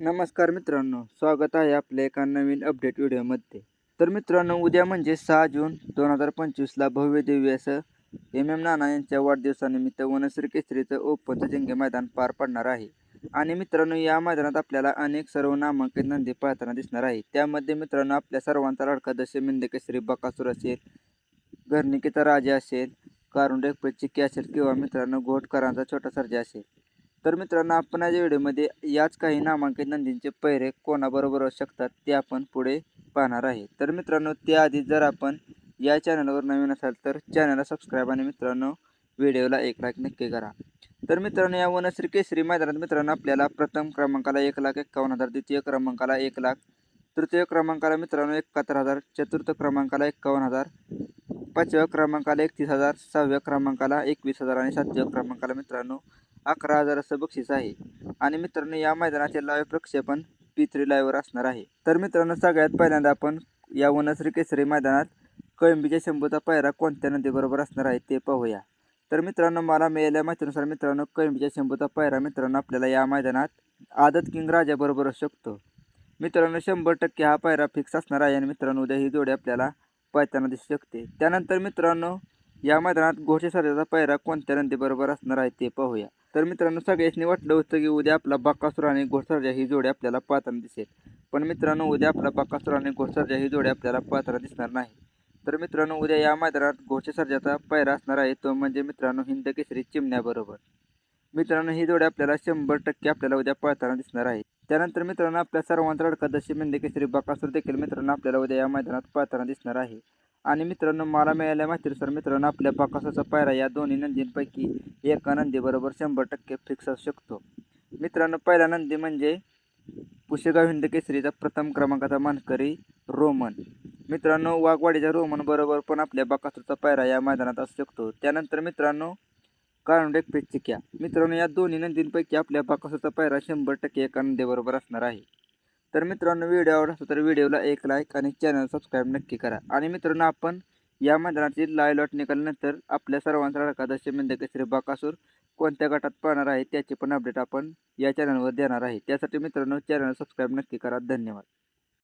नमस्कार मित्रांनो स्वागत आहे आपल्या एका नवीन अपडेट व्हिडिओमध्ये तर मित्रांनो उद्या म्हणजे सहा जून दोन हजार पंचवीसला भव्य देवी असं एम एम नाना यांच्या वाढदिवसानिमित्त वनश्री केसरीचं ओपनचं जंगे मैदान पार पडणार आहे. आणि मित्रांनो या मैदानात आपल्याला अनेक सर्व नामांकित नंदी पाहताना दिसणार आहे. त्यामध्ये मित्रांनो आपल्या सर्वांचा लाडका दशमिंद केसरी बकासूर असेल घरनिकेचा राजा असेल कारुंडे चिक्की असेल किंवा मित्रांनो घोटकरांचा छोटा सर्जा असेल. तर मित्रांनो आपण या व्हिडिओमध्ये याच काही नामांकित नंदींचे पैरे कोणाबरोबर असू शकतात ते आपण पुढे पाहणार आहे. तर मित्रांनो त्याआधी जर आपण या चॅनलवर नवीन असाल तर चॅनलला सबस्क्राईब आणि मित्रांनो व्हिडिओला एक लाख नक्की करा. तर मित्रांनो या वनश्री केसरी मैदानात मित्रांनो आपल्याला प्रथम क्रमांकाला एक लाख एक्कावन्न हजार द्वितीय क्रमांकाला एक लाख तृतीय क्रमांकाला मित्रांनो एकाहत्तर हजार चतुर्थ क्रमांकाला एक्कावन्न हजार पाचव्या क्रमांकाला एकतीस हजार सहाव्या क्रमांकाला एकवीस हजार आणि सातव्या क्रमांकाला मित्रांनो अकरा हजार असं बक्षीस आहे. आणि मित्रांनो या मैदानाचे लाईव्ह प्रक्षेपण पी थ्री लाईव्हवर असणार आहे. तर मित्रांनो सगळ्यात पहिल्यांदा आपण या वनश्री केसरी मैदानात कळंबीच्या शंभूचा पायरा कोणत्या नदीबरोबर असणार आहे ते पाहूया. तर मित्रांनो मला मिळालेल्या माहितीनुसार मित्रांनो कळंबीच्या शंभूचा पायरा मित्रांनो आपल्याला या मैदानात आदत किंग राजाबरोबर असू शकतो. मित्रांनो शंभर टक्के हा पायरा फिक्स असणार आहे आणि मित्रांनो उद्या ही जोडी आपल्याला पाहताना दिसू शकते. त्यानंतर मित्रांनो या मैदानात घोषे सरजाचा पायरा कोणत्या नंदीबरोबर असणार आहे ते पाहूया. तर मित्रांनो सगळ्यांनी वाटलं होतं की उद्या आपला बाकासुर आणि घोडसरजा ही जोडी आपल्याला पाहताना दिसेल. पण मित्रांनो उद्या आपला बाकासुर आणि घोडसरजा ही जोडी आपल्याला पाहताना दिसणार नाही. तर मित्रांनो उद्या या मैदानात घोडचे सर्जाचा पायरा असणार आहे तो म्हणजे मित्रांनो हिंद केसरी चिमण्याबरोबर. मित्रांनो ही जोडी आपल्याला शंभर टक्के आपल्याला उद्या पाहताना दिसणार आहे. त्यानंतर मित्रांनो आपल्या सर्वांचा लडका दशी मेंढे केसरी बकासूर देखील मित्रांनो आपल्याला उद्या या मैदानात पाहताना दिसणार आहे. आणि मित्रांनो मला मिळाल्या माहितीनुसार मित्रांनो आपल्या बाकासाचा पायरा या दोन्ही नंदींपैकी एका नंदीबरोबर शंभर टक्के फिक्स असू शकतो. मित्रांनो पहिला नंदी म्हणजे पुशेगाव हिंद केसरीचा प्रथम क्रमांकाचा मानकरी रोमन. मित्रांनो वाघवाडीच्या रोमन बरोबर पण आपल्या बाकासूरचा पायरा या मैदानात असू शकतो. त्यानंतर मित्रांनो कारुंडेक पेचिक्या. मित्रांनो या दोन्ही नंदींपैकी आपल्या बाकासूरचा पायरा शंभर टक्के एका नंदीबरोबर असणार आहे. तर मित्रांनो व्हिडिओ आवडला तर व्हिडिओला एक लाईक आणि चॅनल सबस्क्राईब नक्की करा. आणि मित्रांनो आपण या मैदानाची लाय लॉट निघाल्यानंतर आपल्या सर्वांचा एकादशी केसरी बाकासूर कोणत्या गटात पाहणार आहे त्याची पण अपडेट आपण या चॅनलवर देणार आहे. त्यासाठी मित्रांनो चॅनल सबस्क्राईब नक्की करा. धन्यवाद.